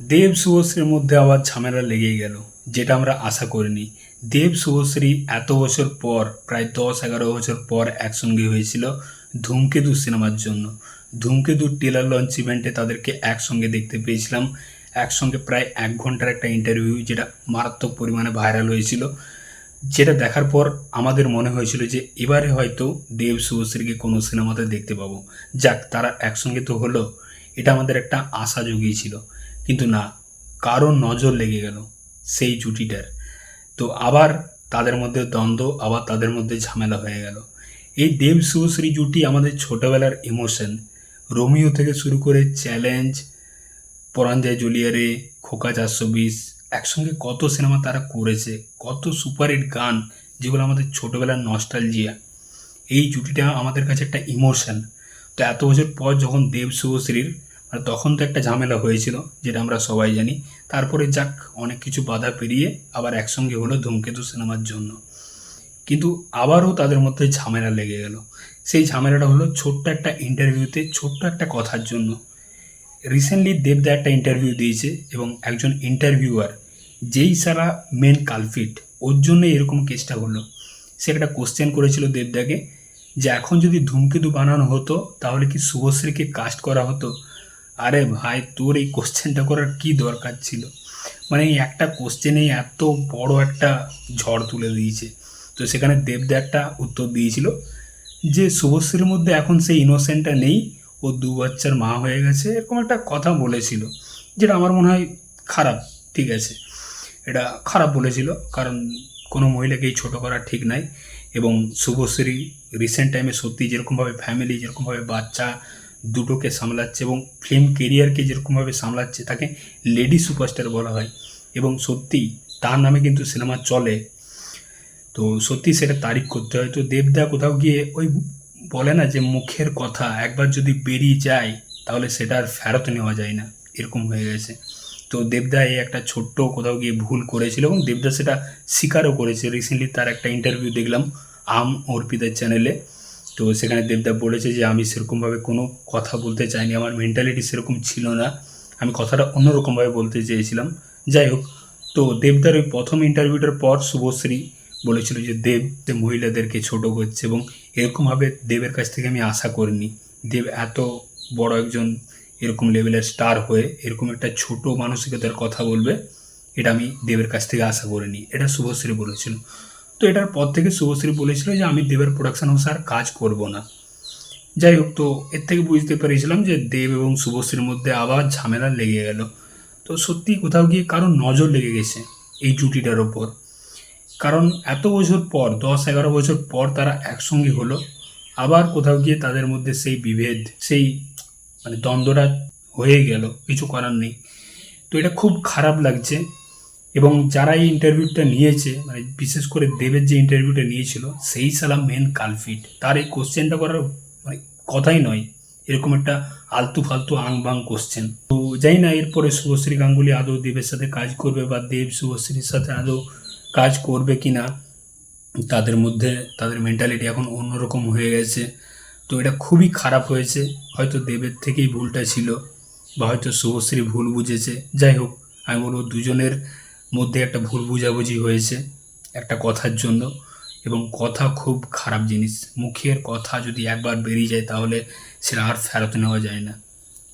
দেব শুভশ্রীর মধ্যে আবার ঝামেলা লেগে গেল, যেটা আমরা আশা করিনি। দেব শুভশ্রী এত বছর পর, প্রায় দশ এগারো বছর পর একসঙ্গে হয়েছিল ধূমকেতু সিনেমার জন্য। ধূমকেতুর টেলার লঞ্চ ইভেন্টে তাদেরকে একসঙ্গে দেখতে পেয়েছিলাম। একসঙ্গে প্রায় এক ঘণ্টার একটা ইন্টারভিউ যেটা মারাত্মক পরিমাণে ভাইরাল হয়েছিল। যেটা দেখার পর আমাদের মনে হয়েছিল যে এবারে হয়তো দেব শুভশ্রীকে কোনো সিনেমাতে দেখতে পাবো। যাক, তারা একসঙ্গে তো হলো, এটা আমাদের একটা আশা জুগিয়েছিল। কিন্তু না কারও নজর লেগে গেল সেই জুটিটার। তো আবার তাদের মধ্যে দ্বন্দ্ব, আবার তাদের মধ্যে ঝামেলা হয়ে গেল। এই দেব শুভশ্রী জুটি আমাদের ছোটবেলার ইমোশন রোমিও থেকে শুরু করে চ্যালেঞ্জ, পরাঞ্জয় জুলিয়ারে, খোকা চারশো বিশ, একসঙ্গে কত সিনেমা তারা করেছে, কত সুপারহিট গান যেগুলো আমাদের ছোটোবেলার নস্টালজিয়া এই জুটিটা আমাদের কাছে একটা ইমোশন তো এত বছর পর যখন দেব শুভশ্রীর মানে তখন তো একটা ঝামেলা হয়েছিল, যেটা আমরা সবাই জানি। তারপরে যাক, অনেক কিছু বাধা পেরিয়ে আবার একসঙ্গে হলো ধূমকেতু সিনেমার জন্য। কিন্তু আবারও তাদের মধ্যে ঝামেলা লেগে গেল। সেই ঝামেলাটা হলো ছোট্ট একটা ইন্টারভিউতে ছোট্ট একটা কথার জন্য। রিসেন্টলি দেবদা একটা ইন্টারভিউ দিয়েছে এবং একজন ইন্টারভিউয়ার যেই সারা মেন কালফিট ওর জন্য এরকম কেসটা হলো। সে একটা কোশ্চেন করেছিল দেবদাকে যে, এখন যদি ধূমকেতু বানানো হতো, তাহলে কি শুভশ্রীকে কাস্ট করা হতো? আরে ভাই, তোর এই কোশ্চেনটা করার কি দরকার ছিল? মানে এই একটা কোশ্চেনেই এত বড় একটা ঝড় তুলে দিয়েছে। তো সেখানে দেবদা একটা উত্তর দিয়েছিল যে, শুভশ্রীর মধ্যে এখন সেই ইনোসেন্টটা নেই। ও দু বাচ্চার মা হয়ে গেছে। এরকম একটা কথা বলেছিল, যেটা আমার মনে হয় খারাপ, ঠিক আছে। এটা খারাপ বলেছিল, কারণ কোনো মহিলাকেই ছোট করা ঠিক নাই। এবং শুভশ্রী রিসেন্ট টাইমে সত্যি যেরকমভাবে ফ্যামিলি যেরকমভাবে বাচ্চা দুটোকে সামলাচ্ছে এবং ফিল্ম কেরিয়ারকে যেরকমভাবে সামলাচ্ছে তাকে লেডি সুপারস্টার বলা হয়। এবং সত্যি তার নামে কিন্তু সিনেমা চলে। তো সত্যি সেটা তারিফ করতে হয়। তো দেবদা কোথাও গিয়ে ওই বলে না যে মুখের কথা, একবার যদি বেরিয়ে যায় তাহলে সেটা আর ফেরত নেওয়া যায় না। এরকম হয়ে গেছে। তো দেবদা এই একটা ছোট্ট কোথাও গিয়ে ভুল করেছিল এবং দেবদা সেটা স্বীকারও করেছে। রিসেন্টলি তার একটা ইন্টারভিউ দেখলাম, আম অর্পিতার চ্যানেলে তো সেখানে দেবদা বলেছে যে, আমি সেরকমভাবে কোনো কথা বলতে চাইনি। আমার মেন্টালিটি সেরকম ছিল না। আমি কথাটা অন্যরকমভাবে বলতে চেয়েছিলাম। যাই হোক, তো দেবদার ওই প্রথম ইন্টারভিউটার পর শুভশ্রী বলেছিল যে, দেব মহিলাদেরকে ছোট করছে এবং এরকমভাবে দেবের কাছ থেকে আমি আশা করিনি। দেব এত বড় একজন এরকম লেভেলের স্টার হয়ে এরকম একটা ছোট মানসিকতার কথা বলবে, এটা আমি দেবের কাছ থেকে আশা করিনি। এটা শুভশ্রী বলেছিল। তো এটার পর থেকে শুভশ্রী বলেছিল যে, আমি দেবের প্রোডাকশন হাউসে আর কাজ করব না। যাই হোক, তো এর থেকে বুঝতে পেরেছিলাম যে, দেব এবং শুভশ্রীর মধ্যে আবার ঝামেলা লেগে গেল। তো সত্যি কোথাও গিয়ে কারোর নজর লেগে গেছে এই জুটিটার ওপর। কারণ এত বছর পর, দশ এগারো বছর পর তারা একসঙ্গে হলো, আবার কোথাও গিয়ে তাদের মধ্যে সেই বিভেদ, সেই মানে দ্বন্দ্বটা হয়ে গেল, কিছু করার নেই। তো এটা খুব খারাপ লাগছে। এবং যারা এই ইন্টারভিউটা নিয়েছে মানে বিশেষ করে দেবের যে ইন্টারভিউটা নিয়েছিল, সেই সালাম মেন কালফিট। তার এই কোশ্চেনটা করার মানে কথাই নয়, এরকম একটা আলতু ফালতু আং বাং কোশ্চেন তো যাই না, এরপরে শুভশ্রী গাঙ্গুলি আদৌ দেবের সাথে কাজ করবে বা দেব শুভশ্রীর সাথে আদৌ কাজ করবে কি না তাদের মধ্যে তাদের মেন্টালিটি এখন অন্যরকম হয়ে গেছে। তো এটা খুবই খারাপ হয়েছে, হয়তো দেবের থেকেই ভুলটা ছিল, বা হয়তো শুভশ্রী ভুল বুঝেছে। যাই হোক, আমি বলব দুজনের মধ্যে একটা ভুল বুঝাবুঝি হয়েছে একটা কথার জন্য এবং কথা খুব খারাপ জিনিস। মুখের কথা যদি একবার বেরিয়ে যায় তাহলে সেটা আর ফেরত নেওয়া যায় না।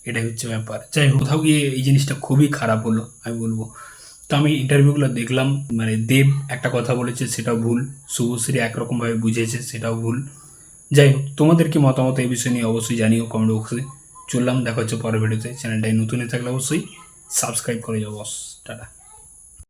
এটাই হচ্ছে ব্যাপার। যাই কোথাও গিয়ে এই জিনিসটা খুবই খারাপ হলো, আমি বলব। তো আমি ইন্টারভিউগুলো দেখলাম মানে দেব একটা কথা বলেছে, সেটাও ভুল। শুভশ্রী একরকমভাবে বুঝেছে সেটাও ভুল। যাই হোক, তোমাদের কি মতামত এই বিষয় নিয়ে অবশ্যই জানিও কমেন্ট বক্সে চললাম, দেখা হচ্ছে পরের ভিডিওতে চ্যানেলটাই নতুন হয়ে থাকলে অবশ্যই সাবস্ক্রাইব করে যাও বস টাটা।